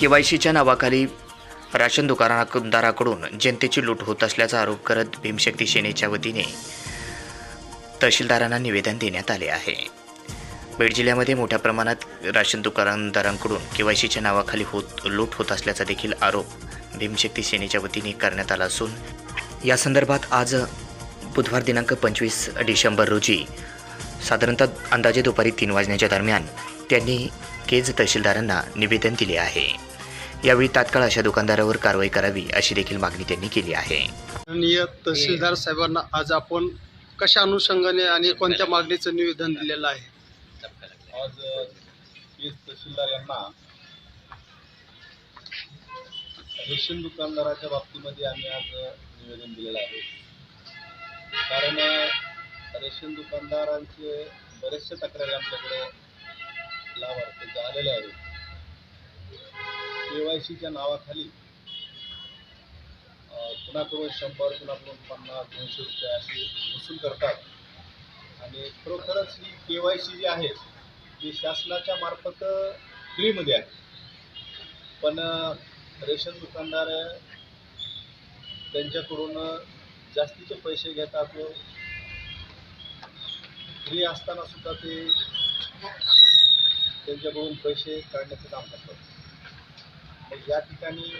केवायसीच्या नावाखाली राशन दुकानदाराकडून जनतेची लूट होत असल्याचा आरोप करत भीमशक्ती सेनेच्या वतीने तहसीलदारांना निवेदन देण्यात आले आहे. बीड जिल्ह्यामध्ये मोठ्या प्रमाणात राशन दुकानदारांकडून केवायसीच्या नावाखाली होत लूट होत असल्याचा देखील आरोप भीमशक्ती सेनेच्या वतीने करण्यात आला असून या संदर्भात आज बुधवार दिनांक पंचवीस डिसेंबर रोजी साधारणतः अंदाजे दुपारी तीन वाजण्याच्या दरम्यान त्यांनी केज तहसीलदारांना निवेदन दिले आहे. यावेळी तात्काळ अशा दुकानदारावर कारवाई करावी अशी देखील मागणी त्यांनी केली आहे. माननीय तहसीलदार साहेबांना आज आपण कशा अनुषंगाने आणि कोणत्या मागणीचं निवेदन दिलेलं आहे? आज केस तहसीलदार यांना रेशन दुकानदाराच्या बाबतीमध्ये आम्ही आज निवेदन दिलेलं आहे. कारण रेशन दुकानदारांचे बरेचसे तक्रारी आमच्याकडे लाभार्थीचे आलेले आहेत. पॉलिसीच्या नावाखाली कुणाकडून शंभर कुणाकडून पन्नास दोनशे रुपये असे वसूल करतात. आणि खरोखरच ही के वाय सी जी आहे ती शासनाच्या मार्फत फ्रीमध्ये आहे. पण रेशन दुकानदार त्यांच्याकडून जास्तीचे पैसे घेतात व फ्री असताना सुद्धा ते त्यांच्याकडून पैसे काढण्याचं काम करतात. मग या ठिकाणी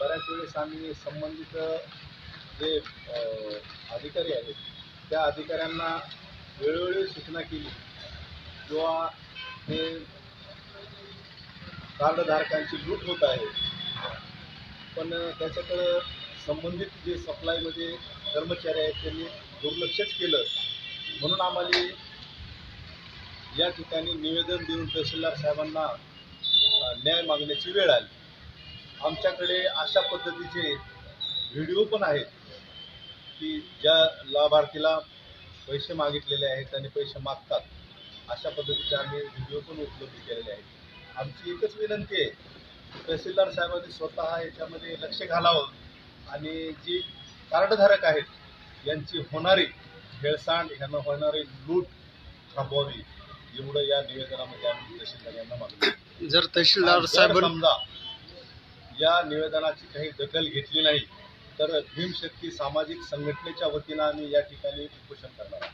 बऱ्याच वेळेस आम्ही संबंधित जे अधिकारी आहेत त्या अधिकाऱ्यांना वेळोवेळी सूचना केली. किंवा हे कार्डधारकांची लूट होत आहे. पण त्याच्याकडं संबंधित जे सप्लायमध्ये कर्मचारी आहेत त्यांनी दुर्लक्षच केलं. म्हणून आम्हाला या ठिकाणी निवेदन देऊन तहसीलदार साहेबांना न्याय मागण्याची वेळ आली. आमच्याकडे अशा पद्धतीचे व्हिडिओ पण आहेत की ज्या लाभार्थीला पैसे मागितलेले आहेत आणि पैसे मागतात अशा पद्धतीचे आम्ही व्हिडिओ पण उपलब्ध केलेले आहेत. आमची एकच विनंती आहे तहसीलदार साहेबांनी स्वतः याच्यामध्ये लक्ष घालावं आणि जी कार्डधारक आहेत यांची होणारी हेळसांड यांना होणारी लूट थांबवावी एवढं या निवेदनामध्ये आम्ही तहसीलदार यांना मागतो. जर तहसीलदार जर साहेबांनी समजा या निवेदनाची काही दखल घेतली नाही तर भीमशक्ती सामाजिक संघटनेच्या वतीनं आम्ही या ठिकाणी उपोषण करणार आहोत.